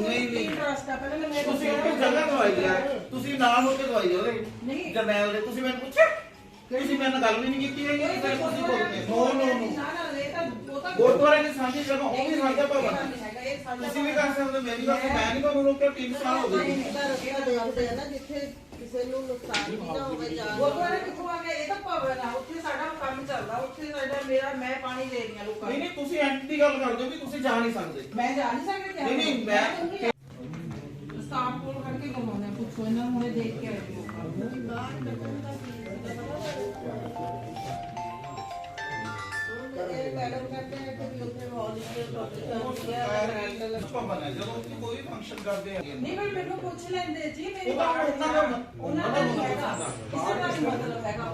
ਨਹੀਂ, ਨਹੀਂ। ਆ ਪਹਿਲਾਂ ਮੇਰੇ ਤੁਸੀਂ ਇੱਕ ਜਗ੍ਹਾ ਦਵਾਈ ਆ ਤੁਸੀਂ ਨਾਲ ਹੋ ਕੇ ਦਵਾਈ ਉਹਦੇ ਨਹੀਂ। ਜਰਨੈਲ ਦੇ ਤੁਸੀਂ ਮੈਨੂੰ ਪੁੱਛਿਆ ਤੁਸੀਂ ਮੇਰੇ ਨਾਲ ਗੱਲ ਵੀ ਨਹੀਂ ਕੀਤੀ ਹੈਗੀ ਫਿਰ ਤੁਸੀਂ ਬੋਲਦੇ ਨੋ ਨੋ ਨੋ ਗੁਰਦੁਆਰੇ ਦੀ ਸਾਂਝੀ ਜਗ੍ਹਾ ਉਹ ਵੀ ਸਾਂਝਾ ਭਵਨ ਤੁਸੀਂ ਵੀ ਕਰ ਸਕਦੇ ਮੇਰੀ ਗੱਲ ਮੈਂ ਨਹੀਂ ਤੁਹਾਨੂੰ ਰੋਕਿਆ 3 ਸਾਲ ਹੋ ਗਏ ਜਿੱਥੇ ਕਿਸੇ ਨੂੰ ਨੁਕਸਾਨ ਵੀ ਨਾ ਹੋਵੇ ਜਾਂ ਗੁਰਦੁਆਰੇ ਕਿੱਥੋਂ ਆ ਗਿਆ ਇਹ ਤਾਂ ਭਵਨ ਆ ਉੱਥੇ ਸਾਡਾ ਕੰਮ ਚੱਲਦਾ ਉੱਥੇ ਸਾਡਾ ਮੇਰਾ ਮੈਂ ਪਾਣੀ ਦੇ ਰਹੀ ਆ ਲੋਕਾਂ ਨਹੀਂ ਨੂੰ। ਨਹੀਂ ਤੁਸੀਂ ਐਂਟੀ ਦੀ ਗੱਲ ਕਰਦੇ ਹੋ ਵੀ ਤੁਸੀਂ ਜਾ ਨਹੀਂ ਸਕਦੇ। ਮੈਂ ਜਾ ਨਹੀਂ ਸਕਦੀ ਨਹੀਂ, ਨਹੀਂ, ਮੈਂ- ਸਟਾਫ ਕੋਲ ਕਰਕੇ ਕਮਾਉਂਦੇ ਆ ਪੁੱਛੋ ਇਹਨਾਂ ਨੂੰ ਹੁਣੇ ਦੇਖ ਕੇ ਆਏ ਲੋਕਾਂ ਨੂੰ ਇਹ ਮੈਡਮ ਕਹਿੰਦੇ ਜਦੋਂ ਕੋਈ ਫੰਕਸ਼ਨ ਕਰਦੇ ਨੇ ਨਹੀਂ ਪਰ ਮੈਨੂੰ ਪੁੱਛ ਲੈਂਦੇ ਜੀ ਮੇਰੀ ਉਹਨਾਂ ਦਾ- ਉਹਨਾਂ ਦਾ ਨਹੀਂ ਹੈਗਾ। ਕਿਸੇ ਦਾ ਮਤਲਬ ਹੈਗਾ।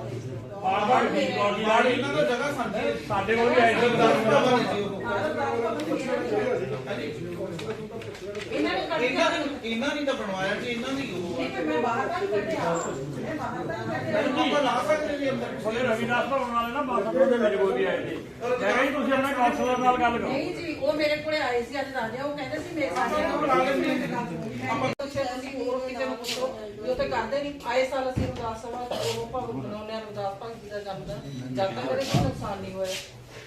ਬਾਰ-ਬਾਰ ਠੀਕ ਬੋਲੀ ਆ ਯਾਰ ਜੀ। ਇਹਨਾਂ ਦਾ ਜਗ੍ਹਾ ਸਾਂਝੀ ਹੈ ਸਾਡੇ ਕੋਲ ਵੀ ਐਸੇ ਦਸ ਬਦਾਮ ਭਵਨ ਹੈ ਜੀ ਉਹ। ਸਾਰਾ ਦਸ ਭਵਨ ਇਹਨਾਂ ਨੇ ਹਾਂਜੀ। ਇਹਨਾਂ ਨੇ ਕੱਢਿਆ ਇਹਨਾਂ ਨੇ ਇਹਨਾਂ ਨੇ ਤਾਂ ਬਣਵਾਇਆ ਜੀ ਇਹਨਾਂ ਦੀ ਉਹ ਨਹੀਂ ਪਰ ਮੈਂ ਬਾਹਰ ਤਾਂ ਨਹੀਂ ਕੱਢਿਆ ਮੈਂ ਬਾਹਰ ਤਾਂ ਨਹੀਂ ਕੱਢਿਆ ਮੈਨੂੰ ਆਪਾਂ ਲਾ ਸਕਦੇ ਜੀ ਅੰਦਰ ਉਹਦੇ ਰਵਿਦਾਸ ਭਵਨ ਵਾਲੇ ਨਾ ਬਾਥਰੂਮ ਦੇ ਮੇਰੇ ਕੋਲ ਵੀ ਆਏ ਸੀ ਮੈਂ ਕਿਹਾ ਜੀ ਤੁਸੀਂ ਆਪਣੇ ਕਾਉਂਸਲਰ ਨਾਲ ਗੱਲ ਕਰੋ ਨਹੀਂ ਜੀ ਉਹ ਮੇਰੇ ਕੋਲੇ ਆਏ ਸੀ, ਅੱਜ ਰਾਜਾ ਉਹ ਕਹਿੰਦੇ ਸੀ ਮੇਰੇ ਸਾਡੇ ਨਾਲ ਆਪਾਂ ਕੁਛ ਅਸੀਂ ਹੋਰ ਕਿਤੇ ਨੂੰ ਪੁੱਛੋ ਵੀ ਉਹ ਤੇ ਕਰਦੇ ਨਹੀਂ ਆਏ ਸਾਲ ਅਸੀਂ ਰੁਦਾਸ ਸਭਾ ਉਹ ਭਵਨ ਬਣਾਉਂਦੇ ਆ ਰੁਦਾਸ ਭਗਤ ਦਾ ਜਨਮ ਦਾ ਜਦ ਤੱਕ ਕਦੇ ਕੋਈ ਨੁਕਸਾਨ ਨਹੀਂ ਹੋਇਆ।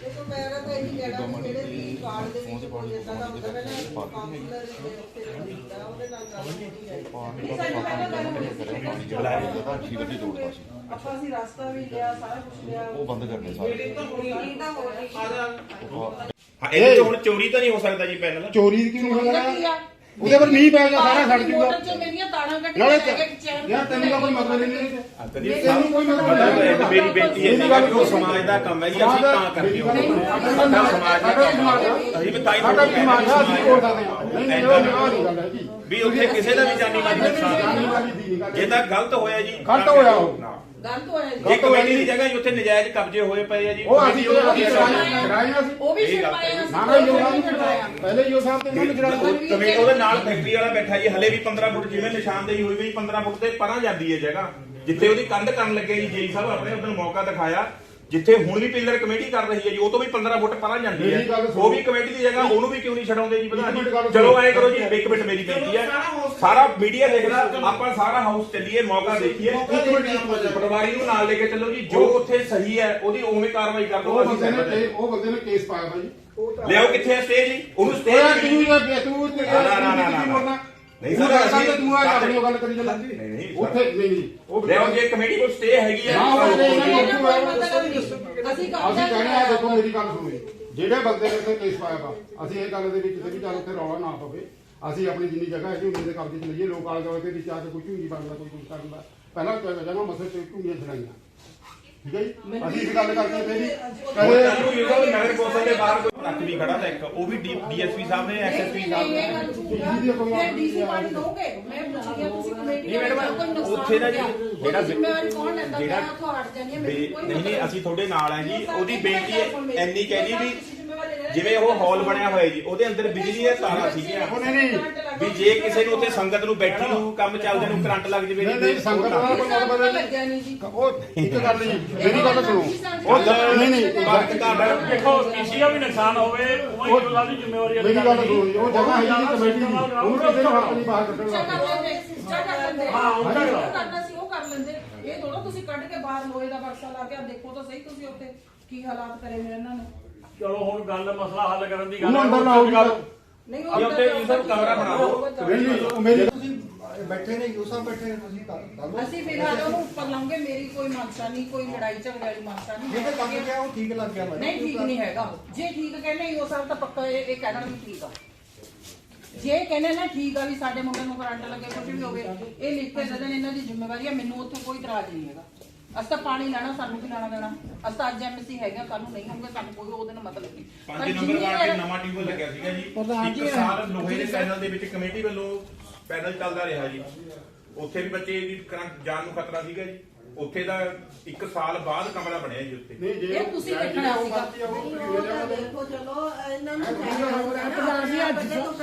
ਦੇਖੋ ਮੇਰਾ ਤਾਂ ਇਹੀ ਕਹਿਣਾ ਵੀ ਜਿਹੜੇ ਵੀ ਕਾਰਡ ਦੇ ਵਿੱਚ ਕੋਈ ਇਦਾਂ ਦਾ ਹੁੰਦਾ ਮੈਂ ਨਾ ਕਾਉਂਸਲਰ ਦੇ ਉੱਤੇ ਹੁੰਦਾ ਉਹਦੇ ਨਾਲ ਗੱਲ ਕੀਤੀ ਜਾਏ ਨਹੀਂ ਸਾਨੂੰ ਪਹਿਲਾਂ ਗੱਲ ਹੋਈ ਸੀ। ਆਪਾਂ ਅਸੀਂ ਰਸਤਾ ਵੀ ਲਿਆ ਸਾਰਾ ਕੁਝ ਲਿਆ। ਉਹ ਬੰਦ ਕਰਨੇ ਸਾਰੇ। ਮੀਟਿੰਗ ਤਾਂ ਹੋਣੀ ਮੀਟਿੰਗ ਤਾਂ ਹੋ ਜਾ ਹਾਂ ਇਹਦੇ ਚ ਹੁਣ ਚੋਰੀ ਤਾਂ ਨਹੀਂ ਹੋ ਸਕਦਾ ਜੀ ਪੈਨਲ। ਚੋਰੀ ਕਿਉਂ ਹੋ ਉਹਦਾ ਪਰ ਮੀਂਹ ਪੈ ਗਿਆ ਸਾਰਾ ਸੜ ਜੂਗਾ ਮੋਟਰ ਚੋਂ ਮੇਰੀਆਂ ਤਾਰਾਂ ਕੱਢ ਨਾਲੇ ਕੇ ਲੈ ਕੇ ਚੈਨ ਯਾਰ ਤੈਨੂੰ ਤਾਂ ਕੋਈ ਮਤਲਬ ਹੀ ਨਹੀਂ ਕਦੀ ਤੈਨੂੰ ਕੋਈ ਮਤਲਬ ਨਹੀਂ ਸਾਹਿਬ ਮੇਰੀ ਬੇਨਤੀ ਹੈ ਜੀ ਕਿ ਉਹ ਸਮਾਜ ਦਾ ਕੰਮ ਹੈ ਜੀ ਅਸੀਂ ਤਾਂ ਕਰਦੇ ਹਾਂ। ਸਾਡਾ ਸਮਾਜ ਦਾ ਕੰਮ ਹੈ। ਅਸੀਂ ਵੀ ਤਾਂ ਹੀ ਸਾਡਾ ਤੁਹਾਨੂੰ ਸਮਾਜ ਆ, ਅਸੀਂ ਕੋਲ ਸਕਦੇ ਹਾਂ। ਨਹੀਂ ਨਹੀਂ ਉਹ ਨਹੀਂ। ਗੱਲ ਹੈ ਜੀ। ਵੀ ਉੱਥੇ ਕਿਸੇ ਦਾ ਵੀ ਜਾਨੀ ਮਾਲੀ ਨੁਕਸਾਨ ਨਹੀਂ। ਗੱਲ ਜੇ ਤਾਂ ਗਲਤ ਹੋਇਆ ਜੀ ਗਲਤ ਹੋਇਆ ਉਹ। ਨਾ। ਗਲਤ ਹੋਇਆ ਜੀ ਜੇ ਕਮੇਟੀ ਦੀ ਜਗ੍ਹਾ ਜੀ ਉੱਥੇ ਨਜਾਇਜ਼ ਕਬਜ਼ੇ ਹੋਏ ਪਏ ਆ ਜੀ। ਉਹ ਅਸੀਂ ਕਮੇਟੀ ਅਸੀਂ ਛਡਾਏ ਅਸੀਂ। ਉਹ ਵੀ ਅਸੀਂ ਨਾ ਨਾ ਜੋ ਉਹ ਸਾਹਿਬ ਛਡਵਾਇਆ ਪਹਿਲੇ ਜੋ ਸਾਹਿਬ ਤੇ ਇਹਨਾਂ ਨੂੰ ਛਡਾਇਆ ਕਮੇਟੀ ਉਹਦੇ ਨਾਲ ਫੈਕਟਰੀ ਵਾਲਾ ਬੈਠਾ ਜੀ ਹਲੇ ਵੀ 15 ਫੁੱਟ ਜਿਵੇਂ ਨਿਸ਼ਾਨਦੇਹੀ ਹੋਈ ਵੀ 15 ਫੁੱਟ ਤੇ ਪਰਾਂ ਜਾਂਦੀ ਹੈ ਜਗ੍ਹਾ। ਜਿੱਥੇ ਉਹਦੀ ਕੰਧ ਕਰਨ ਲੱਗੇ ਜੀ ਜੇਈ ਸਾਹਿਬ ਆਪਣੇ ਉਹਨੂੰ ਮੌਕਾ ਦਿਖਾਇਆ। ਜਿੱਥੇ ਹੁਣ ਵੀ ਪਿਲਰ ਕਮੇਟੀ ਕਰ ਰਹੀ ਹੈ ਜੀ ਉਹ ਤੋਂ ਵੀ 15 ਫੁੱਟ ਪਰਾਂ ਜਾਂਦੀ ਮੇਰੀ ਗੱਲ ਸੁਣੋ। ਉਹ ਵੀ ਕਮੇਟੀ ਦੀ ਜਗ੍ਹਾ ਉਹਨੂੰ ਵੀ ਕਿਉਂ ਨਹੀਂ ਛਡਾਉਂਦੇ ਜੀ ਇੱਕ ਮਿੰਟ ਗੱਲ ਸੁਣੋ। ਚਲੋ ਐਂ ਕਰੋ ਜੀ ਇੱਕ ਮਿੰਟ ਮੇਰੀ ਬੇਨਤੀ ਹੈ ਸਾਰਾ ਮੀਡੀਆ ਦੇਖਦਾ ਆਪਾਂ ਸਾਰਾ ਹਾਊਸ ਚੱਲੀਏ ਮੌਕਾ ਦੇਖੀਏ। ਪਟਵਾਰੀ ਨੂੰ ਨਾਲ ਲੈ ਕੇ ਚੱਲੋ ਜੀ ਜੋ ਉੱਥੇ ਸਹੀ ਹੈ ਉਹਦੀ ਉਵੇਂ ਕਾਰਵਾਈ ਕਰ ਉਹ ਦਿਓ ਅਸੀਂ ਬੰਦੇ ਨੇ ਸਹਿਮਤ ਹਾਂ। ਕੇਸ- ਉਹ ਬੰਦੇ ਨੇ ਕੇਸ ਪਾਇਆ ਭਾਈ ਲਿਆਓ ਕਿੱਥੇ ਹੈ ਸਟੇਜ ਜੀ ਉਹਨੂੰ ਉਹ ਸਟੇਜ ਨਾ, ਨਾ, ਨਾ, ਨਾ। ਨਹੀਂ ਸਰ, ਸਰ ਅਸੀਂ- ਤੂੰ ਆ ਆਪਣੀ ਗੱਲ ਕਰੀ ਚੱਲ ਨਹੀਂ, ਨਹੀਂ। ਉੱਥੇ ਨਹੀਂ ਨਹੀਂ ਉਹ ਲਿਆਓ ਜੇ ਕਮੇਟੀ ਕੋਲ ਸਟੇ ਹੈਗੀ ਹੈ ਨਾ, ਉਹ ਤਾਂ ਨਹੀਂ ਅਸੀਂ ਕਹਿੰਦੇ ਆ ਦੇਖੋ ਮੇਰੀ ਗੱਲ ਸੁਣੋ। ਜੀ। ਜਿਹੜੇ ਬੰਦੇ ਨੇ ਇੱਥੇ ਕੇਸ ਪਾਇਆ ਵਾ ਅਸੀਂ ਇਹ ਗੱਲ ਦੇ ਵਿੱਚ ਕਿਸੇ ਵੀ ਚੱਲ ਉੱਥੇ ਰੌਲਾ ਨਾ ਪਵੇ। ਅਸੀਂ ਆਪਣੀ ਜਿੰਨੀ ਜਗ੍ਹਾ ਹੈਗੀ ਉਹਦੇ ਕਬਜ਼ੇ 'ਚ ਲਈਏ। ਲੋਕ ਆਲੇ ਦੁਆਲੇ ਦੇ ਵਿੱਚ ਆ ਕੇ ਕੋਈ ਝੂੰਗੀ ਬਣਦਾ ਕੋਈ ਕੁਝ ਕਰਦਾ ਪਹਿਲਾਂ ਜਗ੍ਹਾ ਮਸਲੇ ਤੇ ਝੂੰਗੀਆਂ ਛੜਾਈਆਂ ਠੀਕ ਹੈ ਜੀ? ਅਸੀਂ ਇਸ ਗੱਲ ਕਰਕੇ ਫੇਰ ਹੀ ਉਹ ਕਦੇ ਤੁਹਾਨੂੰ ਇਹ ਤਾਂ ਨਗਰ ਕੌਂਸਲ ਦੇ ਬਾਹਰ ਕੋਈ ਟਰੱਕ ਵੀ ਖੜਾ ਤਾਂ ਇੱਕ ਉਹ ਵੀ ਡੀਐਸਪੀ ਸਾਹਿਬ ਨੇ ਐਸਐਸਪੀ ਸਾਹਿਬ ਨੇ। ਫਿਰ ਡੀਸੀ ਪਾਣੀ ਦੋਗੇ ਮੈਂ ਪੁੱਛੀ ਆ ਤੁਸੀਂ ਕਮੇਟੀ ਨਹੀਂ ਮੈਡਮ, ਕੋਈ ਨੁਕਸਾਨ ਉੱਥੇ ਨਾ ਜੀ, ਜਿਹੜਾ ਜਿਹੜਾ- ਜ਼ਿੰਮੇਵਾਰੀ ਕੌਣ ਲੈਂਦਾ? ਜਿਹੜਾ- ਮੈਂ ਉੱਥੋਂ ਹਟ ਜਾਣੀ ਹੈ ਵੀ ਮੈਨੂੰ ਕੋਈ ਨਹੀਂ ਨਹੀਂ ਅਸੀਂ ਤੁਹਾਡੇ ਨਾਲ ਹੈ ਜੀ ਉਹਦੀ ਬੇਨਤੀ ਹੈ ਇੰਨੀ ਕਹਿ ਜੀ ਵੀ ਜਿਵੇਂ ਉਹ ਹਾਲ ਬਣਿਆ ਹੋਇਆ ਜੀ ਉਹਦੇ ਅੰਦਰ ਬਿਜਲੀ ਦੀਆਂ ਤਾਰਾਂ ਸੀਗੀਆਂ। ਵੀ ਜੇ ਕਿਸੇ ਨੂੰ ਉੱਥੇ ਸੰਗਤ ਨੂੰ ਬੈਠੀ ਨੂੰ ਕੰਮ ਚੱਲਦੇ ਨੂੰ ਕਰੰਟ ਲੱਗ ਜਵੇ ਨਹੀਂ, ਨਹੀਂ, ਸੰਗਤ ਨਾਲ ਕੋਈ ਮਤਲਬ ਨਹੀਂ। ਲੱਗਿਆ ਨਹੀਂ। ਜੀ। ਉਹ ਇੱਕ ਗੱਲ ਨਹੀਂ ਮੇਰੀ ਗੱਲ ਸੁਣੋ। ਉਹ ਗੱਲ- ਨਹੀਂ ਨਹੀਂ ਵਕਤ ਘਰ ਦੇਖੋ ਕਿਸੇ ਦਾ ਵੀ ਨੁਕਸਾਨ ਹੋਵੇ ਉਹ ਹੀ ਸਾਡੀ ਜ਼ਿੰਮੇਵਾਰੀ ਹੈ। ਮੇਰੀ ਗੱਲ ਸੁਣੋ ਜੀ, ਉਹ ਜਗ੍ਹਾ ਹੈਗੀ ਜੀ ਕਮੇਟੀ ਦੀ। ਉਹਨੂੰ ਕਿਸੇ ਨੂੰ ਹੱਥ ਨਹੀਂ ਬਾਹਰ ਕੱਢਣ ਦਾ ਹਾਂ, ਉਹ। ਜੋ ਉਹ ਕਰ ਲੈਂਦੇ। ਇਹ ਥੋੜਾ ਤੁਸੀਂ ਕੱਢ ਕੇ ਬਾਹਰ ਲੋਹੇ ਦਾ ਬਕਸਾ ਲਾ ਕੇ ਆਹ ਦੇਖੋ ਤਾਂ ਸਹੀ ਤੁਸੀਂ ਉੱਥੇ ਕੀ ਹਾਲਾਤ ਕਰੇ ਹੋਏ ਇਹਨਾਂ ਨੇ। ਚਲੋ ਹੁਣ ਗੱਲ ਮਸਲਾ ਹੱਲ ਕਰਨ ਦੀ ਗੱਲ ਅੰਦਰ ਲਾਓ ਜੀ ਗੱਲ। ਨਹੀਂ ਇਹ ਉੱਤੇ ਇਹ ਸਭ ਕਮਰਾ ਬਣਾ ਦਿਓ। ਨਹੀਂ ਨਹੀਂ ਉਹ ਮੇਰੀ ਤੁਸੀਂ ਬੈਠੇ ਨੇ ਯੂਸਾ ਬੈਠੇ ਨੇ ਤੁਸੀਂ ਕਰ ਕਰ ਲਓ। ਅਸੀਂ ਫਿਲਹਾਲ ਉਹਨੂੰ ਉੱਪਰ ਲਾਉਂਗੇ ਮੇਰੀ ਕੋਈ ਮਨਸ਼ਾ ਨਹੀਂ ਕੋਈ ਲੜਾਈ ਝਗੜੇ ਵਾਲੀ ਮਨਸ਼ਾ ਨਹੀਂ ਜੇ ਕੰਮ ਗਿਆ ਉਹ ਠੀਕ ਲੱਗ ਗਿਆ ਮੈਨੂੰ ਨਹੀਂ ਠੀਕ ਨਹੀਂ ਹੈਗਾ। ਜੇ ਠੀਕ ਕਹਿੰਦੇ ਉਹ ਸਭ ਤਾਂ ਪੱਕਾ ਇਹ ਇਹ ਕਹਿਣਾ ਵੀ ਠੀਕ ਆ। ਜੇ ਕਹਿੰਦੇ ਨਾ ਠੀਕ ਆ ਵੀ ਸਾਡੇ ਮੁੰਡੇ ਨੂੰ ਕਰੰਟ ਲੱਗੇ ਕੁਝ ਵੀ ਹੋਵੇ ਇਹ ਲਿਖ ਕੇ ਦੇ ਦੇਣ ਇਹਨਾਂ ਦੀ ਜ਼ਿੰਮੇਵਾਰੀ ਆ ਮੈਨੂੰ ਉੱਥੇ ਕੋਈ ਇਤਰਾਜ਼ ਨਹੀਂ ਹੈਗਾ। ਅਸੀਂ ਤਾਂ ਪਾਣੀ ਲੈਣਾ ਸਾਨੂੰ ਕੀ ਲੈਣਾ ਦੇਣਾ? ਅਸੀਂ ਤਾਂ ਅੱਜ ਐਮਸੀ ਹੈਗਾ ਕੱਲ ਨੂੰ ਨਹੀਂ ਹੋਊਗਾ ਸਾਨੂੰ ਕੋਈ ਉਹਦੇ ਨਾਲ ਮਤਲਬ ਨਹੀਂ। ਪਰ 5 ਨੰਬਰ ਜਿੰਨੀ ਵਾਰਡ ਤੇ ਵਾਰ- ਨਵਾਂ ਟਿਊਬਲ ਲੱਗਿਆ ਸੀਗਾ ਜੀ। ਇੱਕ ਸਾਲ ਲੋਹੇ ਦੇ ਪੈਨਲ ਦੇ ਵਿੱਚ ਕਮੇਟੀ ਵੱਲੋਂ ਪੈਨਲ ਚੱਲਦਾ ਰਿਹਾ ਜੀ। ਉੱਥੇ ਵੀ ਬੱਚੇ ਦੀ ਕਰੰਟ ਜਾਨ ਨੂੰ ਖਤਰਾ ਸੀਗਾ ਜੀ। ਉੱਥੇ ਦਾ ਇੱਕ ਸਾਲ ਬਾਅਦ ਕਮਰਾ ਬਣਿਆ ਜੀ ਉੱਥੇ। ਨਹੀਂ ਜੇ ਇਹ ਤੁਸੀਂ ਦੇਖਣਾ ਸੀਗਾ। ਦੇਖੋ ਚਲੋ ਇਹਨਾਂ ਨੂੰ ਚਾਹੀਦਾ ਹੁੰਦਾ ਨਾ ਆਪਣੇ ਬੰਦੇ ਤੋਂ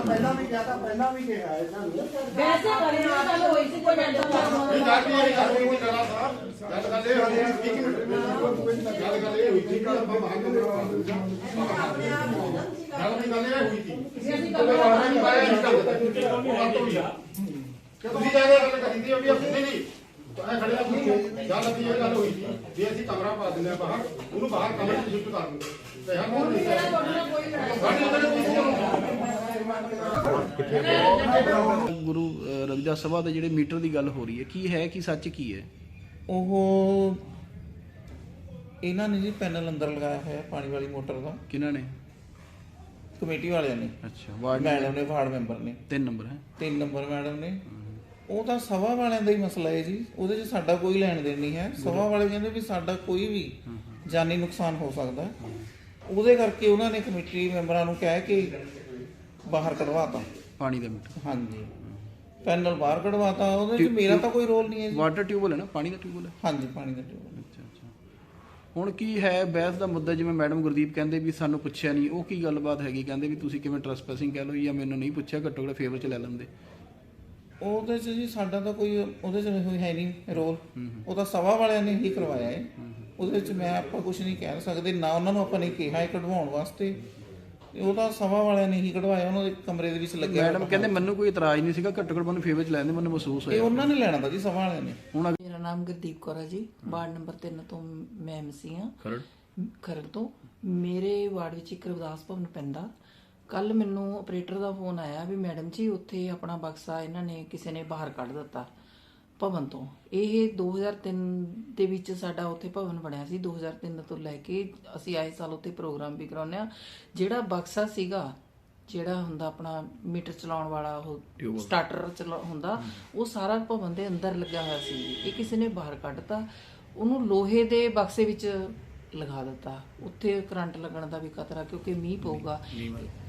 ਪਹਿਲਾਂ ਵੀ ਕਿਹਾ ਤਾਂ ਪਹਿਲਾਂ ਵੀ ਕਿਹਾ ਇਹਨਾਂ ਨੂੰ। ਵੈਸੇ ਨਾ ਗੱਲ ਹੋਈ ਸੀ ਕੋਈ ਕੀ ਹੈ ਗੱਲ ਸਾਹਿਬ ਗੱਲ ਗੱਲ ਇਹ ਹੋਈ ਸੀ ਜੇ ਅਸੀਂ ਕਿ ਤੁਸੀਂ ਜਾ ਕੇ ਗੱਲ ਕਰੀ ਦੀ ਵੀ ਅਸੀਂ ਨਹੀਂ। ਨਹੀਂ ਐ ਖੜੇ ਆ ਤੁਸੀਂ ਗੱਲ ਦੀ ਇਹ ਗੱਲ ਹੋਈ ਸੀ ਵੀ ਅਸੀਂ ਕਮਰਾ ਪਾ ਦਿੰਦੇ ਆ ਬਾਹਰ ਉਹਨੂੰ ਬਾਹਰ ਕਮਰੇ 'ਚ ਸ਼ਿਫਟ ਕਰ ਦਿੰਦੇ ਤੇ ਹਾਂ ਕੋਈ ਨਹੀਂ ਗੁਰੂ ਰਵਿਦਾਸ ਸਭਾ ਦੇ ਜਿਹੜੇ ਮੀਟਰ ਦੀ ਗੱਲ ਹੋ ਰਹੀ ਹੈ ਕੀ ਹੈ ਕੀ ਸੱਚ ਕੀ ਹੈ? ਉਹ ਇਹਨਾਂ ਨੇ ਜੀ ਪੈਨਲ ਅੰਦਰ ਲਗਾਇਆ ਹੋਇਆ ਪਾਣੀ ਵਾਲੀ ਮੋਟਰ ਦਾ। ਕਿਹਨਾਂ ਨੇ? ਕਮੇਟੀ ਵਾਲਿਆਂ ਨੇ। ਅੱਛਾ ਵਾਰਡ ਮੈਡਮ ਨੇ ਵਾਰਡ ਮੈਂਬਰ ਨੇ। ਤਿੰਨ ਨੰਬਰ ਹੈ। ਤਿੰਨ ਨੰਬਰ ਮੈਡਮ ਨੇ। ਉਹ ਤਾਂ ਸਭਾ ਵਾਲਿਆਂ ਦਾ ਹੀ ਮਸਲਾ ਹੈ ਜੀ। ਉਹਦੇ 'ਚ ਸਾਡਾ ਕੋਈ ਲੈਣ ਦੇਣ ਨਹੀਂ ਹੈ। ਸਭਾ ਵਾਲੇ ਕਹਿੰਦੇ ਵੀ ਸਾਡਾ ਕੋਈ ਵੀ ਜਾਨੀ ਨੁਕਸਾਨ ਹੋ ਸਕਦਾ। ਉਹਦੇ ਕਰਕੇ ਉਹਨਾਂ ਨੇ ਕਮੇਟੀ ਮੈਂਬਰਾਂ ਨੂੰ ਕਹਿ ਕੇ ਬਾਹਰ ਕਢਵਾਤਾ। ਪਾਣੀ ਦਾ ਮੀਟਰ। ਹਾਂਜੀ। ਪੈਨਲ ਬਾਹਰ ਕਢਵਾਤਾ। ਉਹਦੇ 'ਚ ਮੇਰਾ ਤਾਂ ਕੋਈ ਰੋਲ ਨਹੀਂ ਹੈ ਜੀ। ਵਾਟਰ ਟਿਊਬਲ ਹੈ ਨਾ? ਪਾਣੀ ਦਾ ਟਿਊਬਲ ਹੈ? ਹਾਂਜੀ ਪਾਣੀ ਦਾ ਟਿਊਬ ਅੱਛਾ ਅੱਛਾ। ਹੁਣ ਕੀ ਹੈ? ਬਹਿਸ ਦਾ ਮੁੱਦਾ ਜਿਵੇਂ ਮੈਡਮ ਗੁਰਦੀਪ ਕਹਿੰਦੇ ਵੀ ਸਾਨੂੰ ਪੁੱਛਿਆ ਨਹੀਂ ਉਹ ਕੀ ਗੱਲਬਾਤ ਹੈਗੀ? ਕਹਿੰਦੇ ਵੀ ਤੁਸੀਂ ਕਿਵੇਂ ਟਰਸਪੈਸਿੰਗ ਕਹਿ ਲਓ ਜਾਂ ਮੈਨੂੰ ਨਹੀਂ ਪੁੱਛਿਆ ਘੱਟੋ ਘੱਟ ਫੇਵਰ ਚ ਲੈ ਲੈਂਦੇ। ਉਹਦੇ 'ਚ ਜੀ ਸਾਡਾ ਤਾਂ ਕੋਈ ਉਹਦੇ 'ਚ ਕੋਈ ਹੈ ਨਹੀਂ ਰੋਲ। ਉਹ ਤਾਂ ਸਭਾ ਵਾਲਿਆਂ ਨੇ ਹੀ ਕਰਵਾਇਆ ਹੈ ਉਹਦੇ 'ਚ ਮੈਂ ਆਪਾਂ ਕੁਝ ਨਹੀਂ ਕਹਿ ਸਕਦੇ ਨਾ ਉਹਨਾਂ ਨੂੰ ਆਪਾਂ ਨੇ ਕਿਹਾ ਹੈ ਕਢਵਾਉਣ ਵਾਸਤੇ। ਉਹ ਤਾਂ ਸਭਾ ਵਾਲਿਆਂ ਨੇ ਹੀ ਕਢਵਾਇਆ ਉਹਨਾਂ ਦੇ ਕਮਰੇ ਦੇ ਵਿੱਚ ਲੱਗਿਆ ਮੈਡਮ ਕਹਿੰਦੇ ਮੈਨੂੰ ਕੋਈ ਇਤਰਾਜ਼ ਨਹੀਂ ਸੀਗਾ ਘੱਟੋ ਘੱਟ ਮੈਨੂੰ ਫੇਵਰ ਚ ਲੈ ਲੈਂਦੇ ਮੈਨੂੰ ਮਹਿਸੂਸ ਇਹ ਹੋਇਆ ਉਹਨਾਂ ਨੇ ਲੈਣਾ ਤਾਂ ਜੀ ਸਭਾ ਵਾਲਿਆਂ ਨੇ। ਹੁਣ ਮੇਰਾ ਨਾਮ ਗੁਰਦੀਪ ਕੌਰ ਹੈ ਜੀ ਵਾਰਡ ਨੰਬਰ 3 ਤੋਂ ਮੈਂ ਐਮਸੀ ਹਾਂ ਖਰੜ? ਖਰੜ ਤੋਂ। ਮੇਰੇ ਵਾਰਡ ਵਿੱਚ ਇੱਕ ਰਵਿਦਾਸ ਭਵਨ ਪੈਂਦਾ। ਕੱਲ ਮੈਨੂੰ ਆਪਰੇਟਰ ਦਾ ਫੋਨ ਆਇਆ ਵੀ ਮੈਡਮ ਜੀ ਉੱਥੇ ਆਪਣਾ ਬਕਸਾ ਇਹਨਾਂ ਨੇ ਕਿਸੇ ਨੇ ਬਾਹਰ ਕੱਢ ਦਿੱਤਾ ਭਵਨ ਤੋਂ। ਇਹ 2003 ਦੇ ਵਿੱਚ ਸਾਡਾ ਉੱਥੇ ਭਵਨ ਬਣਿਆ ਸੀ। 2003 ਤੋਂ ਲੈ ਕੇ ਅਸੀਂ ਆਏ ਸਾਲ ਉੱਥੇ ਪ੍ਰੋਗਰਾਮ ਵੀ ਕਰਾਉਂਦੇ ਆ ਜਿਹੜਾ ਬਕਸਾ ਸੀਗਾ ਜਿਹੜਾ ਹੁੰਦਾ ਆਪਣਾ ਮੀਟਰ ਚਲਾਉਣ ਵਾਲਾ ਉਹ ਸਟਾਰਟਰ ਚਲਾ ਹੁੰਦਾ ਉਹ ਸਾਰਾ ਭਵਨ ਦੇ ਅੰਦਰ ਲੱਗਿਆ ਹੋਇਆ ਸੀ। ਇਹ ਕਿਸੇ ਨੇ ਬਾਹਰ ਕੱਢਤਾ ਉਹਨੂੰ ਲੋਹੇ ਦੇ ਬਕਸੇ ਵਿੱਚ ਲਗਾ ਦਿੱਤਾ। ਉੱਥੇ ਕਰੰਟ ਲੱਗਣ ਦਾ ਵੀ ਖਤਰਾ ਕਿਉਂਕਿ ਮੀਂਹ ਪਊਗਾ।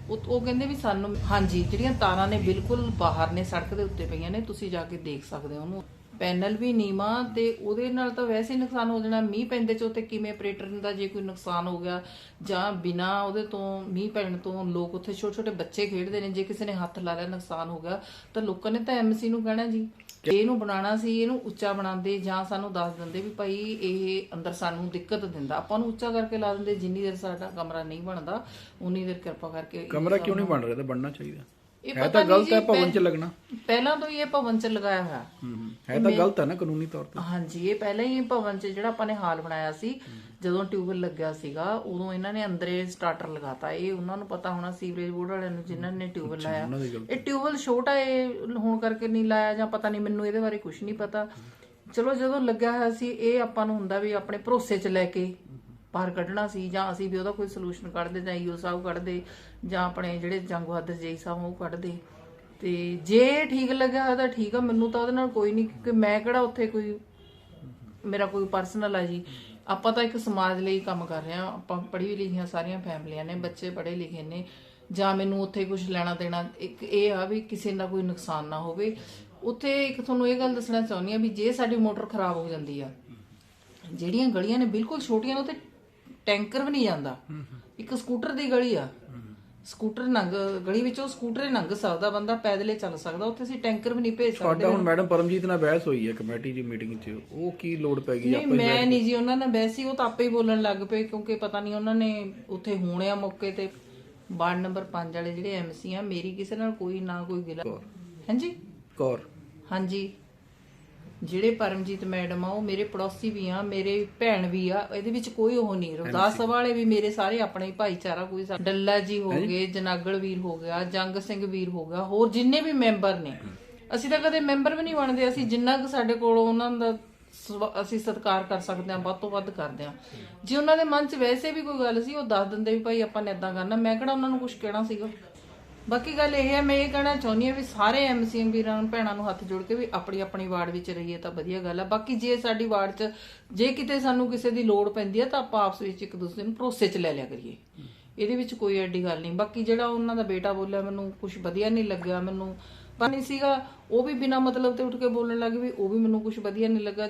ਉਹ ਉਹ ਕਹਿੰਦੇ ਵੀ ਸਾਨੂੰ ਹਾਂਜੀ, ਜਿਹੜੀਆਂ ਤਾਰਾਂ ਨੇ ਬਿਲਕੁਲ ਬਾਹਰ ਨੇ, ਸੜਕ ਦੇ ਉੱਤੇ ਪਈਆਂ ਨੇ, ਤੁਸੀਂ ਜਾ ਕੇ ਦੇਖ ਸਕਦੇ ਹੋ ਉਹਨੂੰ। ਪੈਨਲ ਵੀ ਨੀਵਾ ਤੇ ਉਹਦੇ ਨਾਲ ਤਾਂ ਵੈਸੇ ਹੀ ਨੁਕਸਾਨ ਹੋ ਜਾਣਾ। ਮੀਂਹ ਪੈਂਦੇ ਚ ਉੱਤੇ ਕਿਵੇਂ ਆਪਰੇਟਰ ਦਾ ਜੇ ਕੋਈ ਨੁਕਸਾਨ ਹੋ ਗਿਆ ਜਾਂ ਬਿਨਾ ਉਹਦੇ ਤੋਂ ਮੀਂਹ ਪੈਣ ਤੋਂ ਲੋਕ ਉੱਥੇ ਛੋਟੇ ਛੋਟੇ ਬੱਚੇ ਖੇਡਦੇ ਨੇ, ਜੇ ਕਿਸੇ ਨੇ ਹੱਥ ਲਾ ਲਿਆ ਨੁਕਸਾਨ ਹੋ ਗਿਆ, ਤਾਂ ਲੋਕਾਂ ਨੇ ਤਾਂ ਐਮਸੀ ਨੂੰ ਕਹਿਣਾ ਜੀ। ਜੇ ਇਹਨੂੰ ਬਣਾਉਣਾ ਸੀ ਇਹਨੂੰ ਉੱਚਾ ਬਣਾਉਂਦੇ ਜਾਂ ਸਾਨੂੰ ਦੱਸ ਦਿੰਦੇ ਵੀ ਭਾਈ ਇਹ ਅੰਦਰ ਸਾਨੂੰ ਦਿੱਕਤ ਦਿੰਦਾ। ਆਪਾਂ ਨੂੰ ਉੱਚਾ ਕਰਕੇ ਲਾ ਦਿੰਦੇ ਜਿੰਨੀ ਦੇਰ ਸਾਡਾ ਕਮਰਾ ਨਹੀਂ ਬਣਦਾ ਉਨੀ ਦੇਰ ਕਿਰਪਾ ਕਰਕੇ ਕਮਰਾ ਕਿਉਂ ਨਹੀਂ ਬਣ ਰਿਹਾ? ਤਾਂ ਬਣਨਾ ਚਾਹੀਦਾ। ਇਹ ਹੈ ਪਤਾ ਤਾਂ ਨਹੀਂ ਗਲਤ ਜੀ, ਹੈ ਭਵਨ ਚ ਪਹਿ- ਲੱਗਣਾ। ਪਹਿਲਾਂ ਤੋਂ ਹੀ ਇਹ ਭਵਨ ਚ ਲਗਾਇਆ ਹੋਇਆ। ਹੂੰ ਹੈ। ਤਾਂ ਗਲਤ ਹੈ ਨਾ ਕਾਨੂੰਨੀ ਤੌਰ ਤੇ। ਹਾਂਜੀ ਇਹ ਪਹਿਲਾਂ ਹੀ ਭਵਨ ਚ ਜਿਹੜਾ ਆਪਾਂ ਨੇ ਹਾਲ ਬਣਾਇਆ ਸੀ ਜਦੋਂ ਟਿਊਬਲ ਲੱਗਿਆ ਸੀਗਾ ਉਦੋਂ ਇਹਨਾਂ ਨੇ ਅੰਦਰੇ ਸਟਾਰਟਰ ਲਗਾਤਾ। ਇਹ ਉਹਨਾਂ ਨੂੰ ਪਤਾ ਹੋਣਾ ਸੀਵਰੇਜ ਬੋਰਡ ਵਾਲਿਆਂ ਨੂੰ ਜਿਨ੍ਹਾਂ ਨੇ ਟਿਊਬਲ ਲਾਇਆ। ਇਹ ਟਿਊਬਲ ਛੋਟਾ ਇਹ ਹੋਣ ਕਰਕੇ ਨਹੀਂ ਲਾਇਆ ਜਾਂ ਪਤਾ ਨਹੀਂ ਮੈਨੂੰ ਇਹਦੇ ਬਾਰੇ ਕੁਝ ਨਹੀਂ ਪਤਾ। ਚਲੋ ਜਦੋਂ ਲੱਗਿਆ ਹੋਇਆ ਸੀ ਇਹ ਆਪਾਂ ਨੂੰ ਹੁੰਦਾ ਵੀ ਆਪਣੇ ਭਰੋਸੇ 'ਚ ਲੈ ਕੇ ਬਾਹਰ ਕੱਢਣਾ ਸੀ ਜਾਂ ਅਸੀਂ ਵੀ ਉਹਦਾ ਕੋਈ ਸੋਲੂਸ਼ਨ ਕੱਢਦੇ ਜਾਂ ਈਓ ਸਾਹਿਬ ਕੱਢਦੇ ਜਾਂ ਆਪਣੇ ਜਿਹੜੇ ਜੰਗ ਬਹਾਦਰ ਜੇਈ ਸਾਹਿਬ ਉਹ ਕੱਢਦੇ। ਤੇ ਜੇ ਠੀਕ ਲੱਗਿਆ ਹੋਇਆ ਤਾਂ ਠੀਕ ਆ, ਮੈਨੂੰ ਤਾਂ ਉਹਦੇ ਨਾਲ ਕੋਈ ਨਹੀਂ ਕਿਉਂਕਿ ਮੈਂ ਕਿਹੜਾ ਉੱਥੇ ਕੋਈ ਮੇਰਾ ਕੋਈ ਪਰਸਨਲ ਆ ਜੀ। ਆਪਾਂ ਤਾਂ ਇੱਕ ਸਮਾਜ ਲਈ ਕੰਮ ਕਰ ਰਹੇ ਆ, ਆਪਾਂ ਪੜ੍ਹੀ ਲਿਖੀਆਂ ਸਾਰੀਆਂ ਫੈਮਲੀਆਂ ਨੇ, ਬੱਚੇ ਪੜ੍ਹੇ ਲਿਖੇ ਨੇ, ਜਾਂ ਮੈਨੂੰ ਉੱਥੇ ਕੁਝ ਲੈਣਾ ਦੇਣਾ, ਇੱਕ ਇਹ ਆ ਵੀ ਕਿਸੇ ਦਾ ਕੋਈ ਨੁਕਸਾਨ ਨਾ ਹੋਵੇ। ਉੱਥੇ ਇੱਕ ਤੁਹਾਨੂੰ ਇਹ ਗੱਲ ਦੱਸਣਾ ਚਾਹੁੰਦੀ ਆ ਵੀ ਜੇ ਸਾਡੀ ਮੋਟਰ ਖਰਾਬ ਹੋ ਜਾਂਦੀ ਆ, ਜਿਹੜੀਆਂ ਗਲੀਆਂ ਨੇ ਬਿਲਕੁਲ ਛੋਟੀਆਂ ਨੇ, ਉੱਥੇ ਟੈਂਕਰ ਵੀ ਨਹੀਂ ਜਾਂਦਾ। ਇੱਕ ਸਕੂਟਰ ਦੀ ਗਲੀ ਆ। ਸਕੂਟਰ ਨੰਗ ਗਲੀ ਵਿੱਚੋਂ ਸਕੂਟਰ ਹੀ ਲੰਘ ਸਕਦਾ ਬੰਦਾ ਪੈਦਲੇ ਚੱਲ ਸਕਦਾ ਉੱਥੇ ਅਸੀਂ ਟੈਂਕਰ ਵੀ ਨਹੀਂ ਭੇਜ ਸਕਦੇ। ਤੁਹਾਡਾ ਹੁਣ ਮੈਡਮ ਪਰਮਜੀਤ ਨਾਲ ਬਹਿਸ ਹੋਈ ਹੈ ਕਮੇਟੀ ਦੀ ਮੀਟਿੰਗ 'ਚ ਉਹ ਕੀ ਲੋੜ ਪੈ ਗਈ ਨਹੀਂ ਮੈਂ ਨਹੀਂ ਜੀ ਉਹਨਾਂ ਨਾਲ ਹੀ ਉਹ ਤਾਂ ਆਪੇ ਹੀ ਬੋਲਣ ਲੱਗ ਪਏ ਕਿਉਂਕਿ ਪਤਾ ਨਹੀਂ ਉਹਨਾਂ ਨੇ ਉੱਥੇ ਹੋਣੇ ਆ ਮੌਕੇ ਤੇ ਵਾਰਡ ਨੰਬਰ 5 ਵਾਲੇ ਜਿਹੜੇ ਐਮਸੀ ਆ ਮੇਰੀ ਕਿਸੇ ਨਾਲ ਕੋਈ ਨਾ ਕੋਈ ਗਿਲਾ ਹਾਂਜੀ? ਕੌਰ। ਹਾਂਜੀ। ਜਿਹੜੇ ਪਰਮਜੀਤ ਮੈਡਮ ਆ ਉਹ ਮੇਰੇ ਪੜੋਸੀ ਵੀ ਆ ਮੇਰੇ ਭੈਣ ਵੀ ਆ ਇਹਦੇ ਵਿੱਚ ਕੋਈ ਉਹ ਨਹੀਂ ਰਵਦਾਸ ਸਭਾ ਵਾਲੇ ਵੀ ਮੇਰੇ ਸਾਰੇ ਆਪਣੇ ਹੀ ਭਾਈਚਾਰਾ ਕੋਈ ਸਾ- ਡੱਲਾ ਜੀ ਹੋ ਗਏ ਜਨਾਗਲ ਵੀਰ ਹੋ ਗਿਆ ਜੰਗ ਸਿੰਘ ਵੀਰ ਹੋ ਗਿਆ ਹੋਰ ਜਿੰਨੇ ਵੀ ਮੈਂਬਰ ਨੇ ਅਸੀਂ ਤਾਂ ਕਦੇ ਮੈਂਬਰ ਵੀ ਨਹੀਂ ਬਣਦੇ ਅਸੀਂ ਜਿੰਨਾ ਕੁ ਸਾਡੇ ਕੋਲ ਉਹਨਾਂ ਦਾ ਸਵ- ਅਸੀਂ ਸਤਿਕਾਰ ਕਰ ਸਕਦੇ ਹਾਂ ਵੱਧ ਤੋਂ ਵੱਧ ਕਰਦੇ ਹਾਂ। ਜੇ ਉਹਨਾਂ ਦੇ ਮਨ 'ਚ ਵੈਸੇ ਵੀ ਕੋਈ ਗੱਲ ਸੀ ਉਹ ਦੱਸ ਦਿੰਦੇ ਵੀ ਭਾਈ ਆਪਾਂ ਨੇ ਇਦਾਂ ਕਰਨਾ ਮੈਂ ਕਿਹੜਾ ਉਹਨਾਂ ਨੂੰ ਕੁਝ ਕਹਿਣਾ ਸੀਗਾ? ਬਾਕੀ ਗੱਲ ਇਹ ਹੈ, ਮੈਂ ਇਹ ਕਹਿਣਾ ਚਾਹੁੰਦੀ ਹਾਂ ਵੀ ਸਾਰੇ ਐਮਸੀਐਮ ਵੀਰਾਂ ਭੈਣਾਂ ਨੂੰ ਹੱਥ ਜੋੜ ਕੇ ਵੀ ਆਪਣੀ ਆਪਣੀ ਵਾਰਡ ਵਿੱਚ ਰਹੀਏ ਤਾਂ ਵਧੀਆ ਗੱਲ ਹੈ ਬਾਕੀ ਜੇ ਸਾਡੀ ਵਾਰਡ 'ਚ, ਜੇ ਕਿਤੇ ਸਾਨੂੰ ਕਿਸੇ ਦੀ ਲੋੜ ਪੈਂਦੀ ਹੈ ਤਾਂ ਆਪਾਂ ਆਪਸ ਵਿੱਚ ਇੱਕ ਦੂਸਰੇ ਨੂੰ ਭਰੋਸੇ 'ਚ ਲੈ ਲਿਆ ਕਰੀਏ। ਇਹਦੇ ਵਿੱਚ ਕੋਈ ਐਡੀ ਗੱਲ ਨਹੀਂ। ਬਾਕੀ ਜਿਹੜਾ ਉਹਨਾਂ ਦਾ ਬੇਟਾ ਬੋਲਿਆ, ਮੈਨੂੰ ਕੁਝ ਵਧੀਆ ਨਹੀਂ ਲੱਗਿਆ, ਮੈਨੂੰ ਪਰ ਨਹੀਂ ਸੀਗਾ। ਉਹ ਵੀ ਬਿਨਾ ਮਤਲਬ ਤੇ ਉੱਠ ਕੇ ਬੋਲਣ ਲੱਗ ਵੀ ਉਹ ਵੀ ਮੈਨੂੰ ਕੁਝ ਵਧੀਆ ਨਹੀਂ ਲੱਗਾ।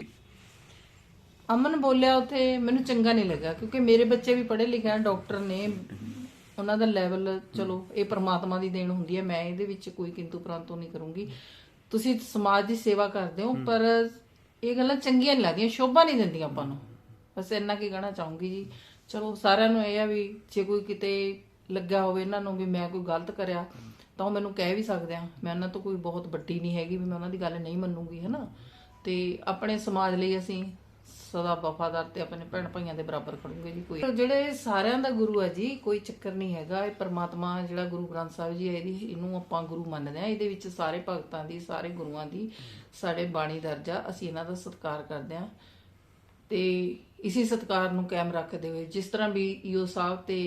ਅਮਨ ਬੋਲਿਆ ਉੱਥੇ, ਮੈਨੂੰ ਚੰਗਾ ਨਹੀਂ ਲੱਗਾ, ਕਿਉਂਕਿ ਮੇਰੇ ਬੱਚੇ ਵੀ ਪੜ੍ਹੇ ਲਿਖੇ ਆ, ਡਾਕਟਰ ਨੇ ਉਹਨਾਂ ਦਾ ਲੈਵਲ ਚਲੋ ਇਹ ਪ੍ਰਮਾਤਮਾ ਦੀ ਦੇਣ ਹੁੰਦੀ ਹੈ ਮੈਂ ਇਹਦੇ ਵਿੱਚ ਕੋਈ ਕਿੰਤੂ ਪ੍ਰੰਤੂ ਨਹੀਂ ਕਰੂੰਗੀ। ਤੁਸੀਂ ਸਮਾਜ ਦੀ ਸੇਵਾ ਕਰਦੇ ਹੋ ਪਰ ਇਹ ਗੱਲਾਂ ਚੰਗੀਆਂ ਨਹੀਂ ਲੱਗਦੀਆਂ ਸ਼ੋਭਾ ਨਹੀਂ ਦਿੰਦੀਆਂ ਆਪਾਂ ਨੂੰ। ਬਸ ਇੰਨਾ ਕੀ ਕਹਿਣਾ ਚਾਹੂੰਗੀ ਜੀ। ਚਲੋ ਸਾਰਿਆਂ ਨੂੰ ਇਹ ਆ ਵੀ ਜੇ ਕੋਈ ਕਿਤੇ ਲੱਗਾ ਹੋਵੇ ਇਹਨਾਂ ਨੂੰ ਵੀ ਮੈਂ ਕੋਈ ਗਲਤ ਕਰਿਆ ਤਾਂ ਉਹ ਮੈਨੂੰ ਕਹਿ ਵੀ ਸਕਦੇ ਆ। ਮੈਂ ਉਹਨਾਂ ਤੋਂ ਕੋਈ ਬਹੁਤ ਵੱਡੀ ਨਹੀਂ ਹੈਗੀ ਵੀ ਮੈਂ ਉਹਨਾਂ ਦੀ ਗੱਲ ਨਹੀਂ ਮੰਨੂਗੀ ਹਨਾ? ਤੇ ਆਪਣੇ ਸਮਾਜ ਲਈ ਅਸੀਂ ਸਦਾ ਵਫਾਦਾਰ ਤੇ ਆਪਣੇ ਭੈਣ ਭਾਈਆਂ ਦੇ ਬਰਾਬਰ ਖੜੂਗੇ ਜੀ ਕੋਈ। ਜਿਹੜੇ ਸਾਰਿਆਂ ਦਾ ਗੁਰੂ ਹੈ ਜੀ, ਕੋਈ ਚੱਕਰ ਨਹੀਂ ਹੈਗਾ। ਇਹ ਪਰਮਾਤਮਾ ਜਿਹੜਾ ਗੁਰੂ ਗ੍ਰੰਥ ਸਾਹਿਬ ਜੀ ਹੈ, ਇਹਦੀ ਇਹਨੂੰ ਆਪਾਂ ਗੁਰੂ ਮੰਨਦੇ ਆ ਇਹਦੇ ਵਿੱਚ ਸਾਰੇ ਭਗਤਾਂ ਦੀ, ਸਾਰੇ ਗੁਰੂਆਂ ਦੀ ਸਾਡੇ ਬਾਣੀ ਦਰਜਾ ਅਸੀਂ ਇਹਨਾਂ ਦਾ ਸਤਿਕਾਰ ਕਰਦੇ ਆ ਤੇ ਇਸੇ ਸਤਿਕਾਰ ਨੂੰ ਕਾਇਮ ਰੱਖਦੇ ਹੋਏ ਜਿਸ ਤਰ੍ਹਾਂ ਵੀ ਈਓ ਸਾਹਿਬ ਤੇ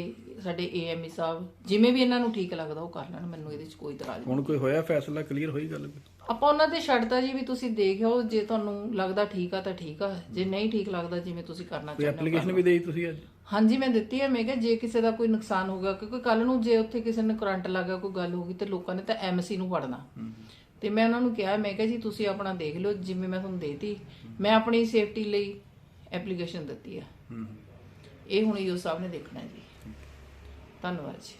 ਸਾਡੇ ਏਐਮਈ ਸਾਹਿਬ, ਜਿਵੇਂ ਵੀ ਇਹਨਾਂ ਨੂੰ ਠੀਕ ਲੱਗਦਾ ਉਹ ਕਰ ਲੈਣ। ਮੈਨੂੰ ਇਹਦੇ ਵਿੱਚ ਕੋਈ ਇਤਰਾਜ਼ ਨਹੀਂ। ਹੁਣ ਕੋਈ ਹੋਇਆ ਫੈਸਲਾ ਕਲੀਅਰ ਹੋਈ ਗੱਲ? ਆਪਾਂ ਉਹਨਾਂ ਤੇ ਛੱਡਤਾ ਜੀ ਵੀ ਤੁਸੀਂ ਦੇਖਿਓ ਜੇ ਤੁਹਾਨੂੰ ਲੱਗਦਾ ਠੀਕ ਆ ਤਾਂ ਠੀਕ ਆ ਜੇ ਨਹੀਂ ਠੀਕ ਲੱਗਦਾ ਜਿਵੇਂ ਤੁਸੀਂ ਕਰਨਾ ਕੋਈ ਚਾਹੁੰਦੇ ਹੋ ਐਪਲੀਕੇਸ਼ਨ ਵੀ ਦੇਈ ਤੁਸੀਂ ਅੱਜ? ਹਾਂਜੀ ਮੈਂ ਦਿੱਤੀ ਹੈ ਮੈਂ ਕਿਹਾ ਜੇ ਕਿਸੇ ਦਾ ਕੋਈ ਨੁਕਸਾਨ ਹੋਗਾ ਕਿਉਂਕਿ ਕੱਲ ਨੂੰ ਜੇ ਉੱਥੇ ਕਿਸੇ ਨੇ ਕਰੰਟ ਲੱਗਾ ਕੋਈ ਗੱਲ ਹੋ ਗਈ ਤੇ ਲੋਕਾਂ ਨੇ ਤਾਂ ਐਮਸੀ ਨੂੰ ਫੜਨਾ। ਤੇ ਮੈਂ ਉਹਨਾਂ ਨੂੰ ਕਿਹਾ ਮੈਂ ਕਿਹਾ ਜੀ ਤੁਸੀਂ ਆਪਣਾ ਦੇਖ ਲਓ ਜਿਵੇਂ ਮੈਂ ਤੁਹਾਨੂੰ ਦੇਤੀ ਮੈਂ ਆਪਣੀ ਸੇਫਟੀ ਲਈ ਐਪਲੀਕੇਸ਼ਨ ਦਿੱਤੀ ਹੈ। ਇਹ ਹੁਣ ਯੂ ਸਾਹਿਬ ਨੇ ਦੇਖਣਾ ਜੀ। ਧੰਨਵਾਦ ਜੀ।